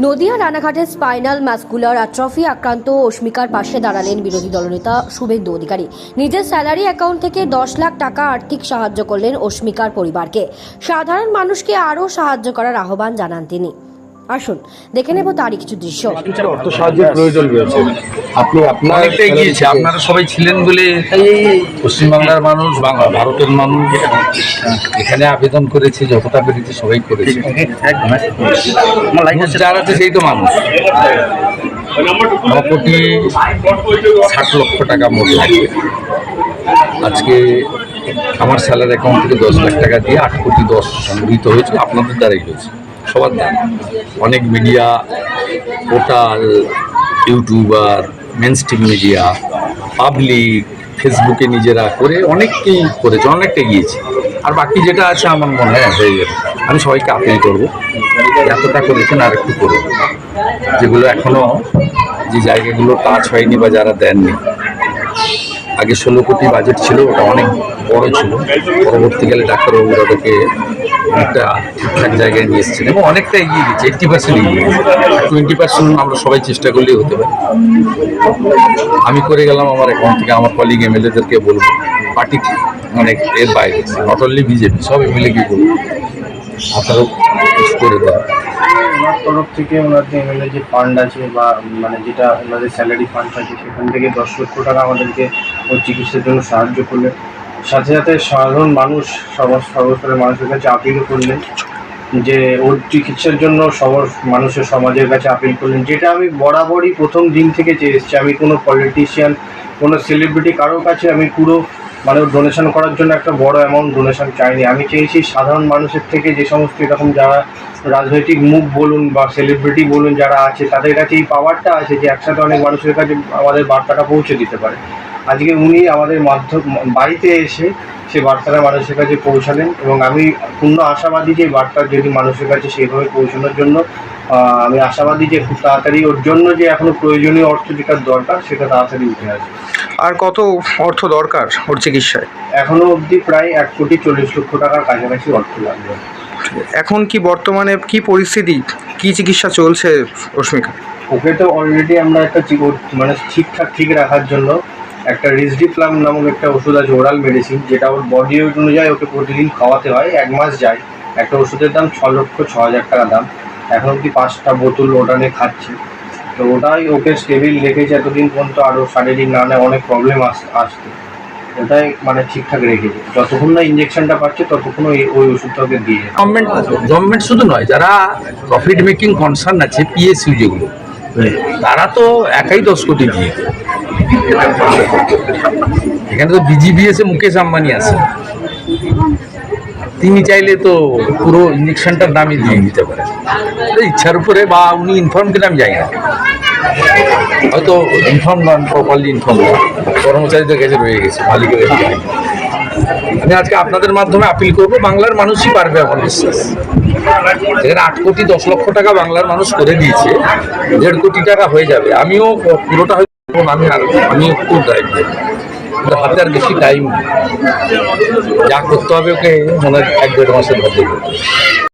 নদিয়া রানাঘাটের spinal muscular atrophy আক্রান্ত অস্মিকার পাশে দাঁড়ালেন বিরোধী দলনেতা শুভেন্দু অধিকারী। নিজের স্যালারি অ্যাকাউন্ট থেকে দশ লাখ টাকা আর্থিক সাহায্য করলেন অস্মিকার পরিবারকে। সাধারণ মানুষকে আরও সাহায্য করার আহ্বান জানান তিনি। আসুন দেখে নেব তারই কিছু দৃশ্য। অর্থ সাহায্যের প্রয়োজন রয়েছে। আপনি আপনার গিয়েছে আপনারা সবাই ছিলেন বলে পশ্চিমবাংলার মানুষ বাংলা ভারতের মানুষ এখানে আবেদন করেছে যতটা পেরেছে সবাই করেছে। যার আছে সেই তো মানুষ। ন কোটি ষাট লক্ষ টাকা মোট লাগবে। আজকে আমার স্যালারি অ্যাকাউন্ট থেকে দশ লাখ টাকা দিয়ে আট কোটি দশ সংগৃহীত হয়েছে আপনাদের দ্বারাই হয়েছে। সবার দ্বারা অনেক media portal YouTuber mainstream media public ফেসবুকে নিজেরা করে অনেককেই করেছে, অনেকটা গিয়েছে আর বাকি যেটা আছে আমার মনে হয়, হয়ে যাবে। আমি সবাইকে আপিল করব। এতটা করেছেন আর একটু করুন। যেগুলো এখনও যে জায়গাগুলো টাচ হয়নি বা যারা দেননি। আগে ষোলো কোটি বাজেট ছিল, ওটা অনেক বড় ছিল। পরবর্তীকালে ডাক্তারবাবুরা ওটাকে অনেকটা ঠিকঠাক জায়গায় নিয়ে এসেছেন এবং অনেকটা এগিয়ে গেছে এইট্টি পার্সেন্ট এগিয়ে গেছে। টোয়েন্টি পার্সেন্ট আমরা সবাই চেষ্টা করলেই হতে পারে। আমি করে গেলাম আমার অ্যাকাউন্ট থেকে, আমার কলিগ এমএলএদেরকে বলব পার্টি মানে এর বাইরে নট অনলি বিজেপি সব এমএলএ কি বলব, আপনারাও করে ওনার তরফ থেকে ওনাদের এমএলএ যে ফান্ড আছে বা মানে যেটা ওনাদের স্যালারি ফান্ড আছে, সেখান থেকে দশ লক্ষ টাকা আমাদেরকে ওর চিকিৎসার জন্য সাহায্য সাথে সাথে সাধারণ মানুষ সর্বস্তরের মানুষের কাছে আপিলও করলেন, যে ওর চিকিৎসার জন্য সব মানুষের সমাজের কাছে আপিল করলেন। যেটা আমি বরাবরই প্রথম দিন থেকে চেয়ে এসেছি। আমি কোনো পলিটিশিয়ান কোনো সেলিব্রিটি কারোর কাছে আমি পুরো মানে ডোনেশন করার জন্য একটা বড় অ্যামাউন্ট ডোনেশন চাইনি। আমি চেয়েছি সাধারণ মানুষের থেকে যে সমস্ত এরকম যারা রাজনৈতিক মুখ বলুন বা সেলিব্রিটি বলুন যারা আছে, তাদের কাছে এই পাওয়ারটা আছে যে একসাথে অনেক মানুষের কাছে আমাদের বার্তাটা পৌঁছে দিতে পারে। আজকে উনি আমাদের মাধ্যম বাড়িতে এসে সে বার্তাটা মানুষের কাছে পৌঁছালেন এবং আমি পূর্ণ আশাবাদী যে বার্তা যদি মানুষের কাছে সেইভাবে পৌঁছানোর জন্য আমি আশাবাদী যে খুব তাড়াতাড়ি ওর জন্য যে এখনও প্রয়োজনীয় অর্থ যেটা দরকার সেটা তাড়াতাড়ি উঠে আসবে। আর কত অর্থ দরকার ওর চিকিৎসায়? এখনও অবধি প্রায় এক কোটি চল্লিশ লক্ষ টাকার কাছাকাছি অর্থ লাগবে। এখন কি বর্তমানে কি পরিস্থিতি? কি চিকিৎসা চলছে অস্মিকা ওকে তো অলরেডি আমরা একটা মানে ঠিকঠাক ঠিক রাখার জন্য একটা রিসডিপ্লাম নামক একটা ওষুধ আছে ওরাল মেডিসিন যেটা ওর বডি ওয়েট অনুযায়ী ওকে প্রতিদিন খাওয়াতে হয় এক মাস যায়। একটা ওষুধের দাম ছ লক্ষ ছ হাজার টাকা দাম। এখন অব্দি পাঁচটা বোতল ওটা নিয়ে খাচ্ছে। তো ওটাই ওকে স্টেবিল রেখেছে এতদিন পর্যন্ত আরও শারীরিক নানা অনেক প্রবলেম আস আসতো ওটাই মানে ঠিকঠাক রেখেছে। যতক্ষণ না ইঞ্জেকশনটা পাচ্ছে ততক্ষণ ওই ওই ওষুধটা ওকে দিয়ে গভর্নমেন্ট গভর্নমেন্ট শুধু নয় যারা প্রফিট মেকিং কনসার্ন আছে পিএসইউ যেগুলো তারা তো একাই দশ কোটি দিয়ে। এখানে তো বিজিবিএসে মুকেশ আম্বানি আছে। তিনি চাইলে তো পুরো ইঞ্জেকশনটার দামই দিয়ে দিতে পারেন ইচ্ছার উপরে বা উনি ইনফর্ম কিনা আমি জানি না। হয়তো ইনফর্ম নন প্রপারলি ইনফর্ম কর্মচারীদের কাছে রয়ে গেছে যায়নি। আমি আজকে আপনাদের মাধ্যমে আপিল করব, বাংলার মানুষই পারবে আমার বিশ্বাস। এখানে আট কোটি দশ লক্ষ টাকা বাংলার মানুষ করে দিয়েছে। দেড় কোটি টাকা হয়ে যাবে। আমিও পুরোটা পারব আমি আমি একটু দায়িত্ব কিন্তু হাতে আর বেশি টাইম যা করতে হবে ওকে মনে হয় এক দেড় মাসের মধ্যে।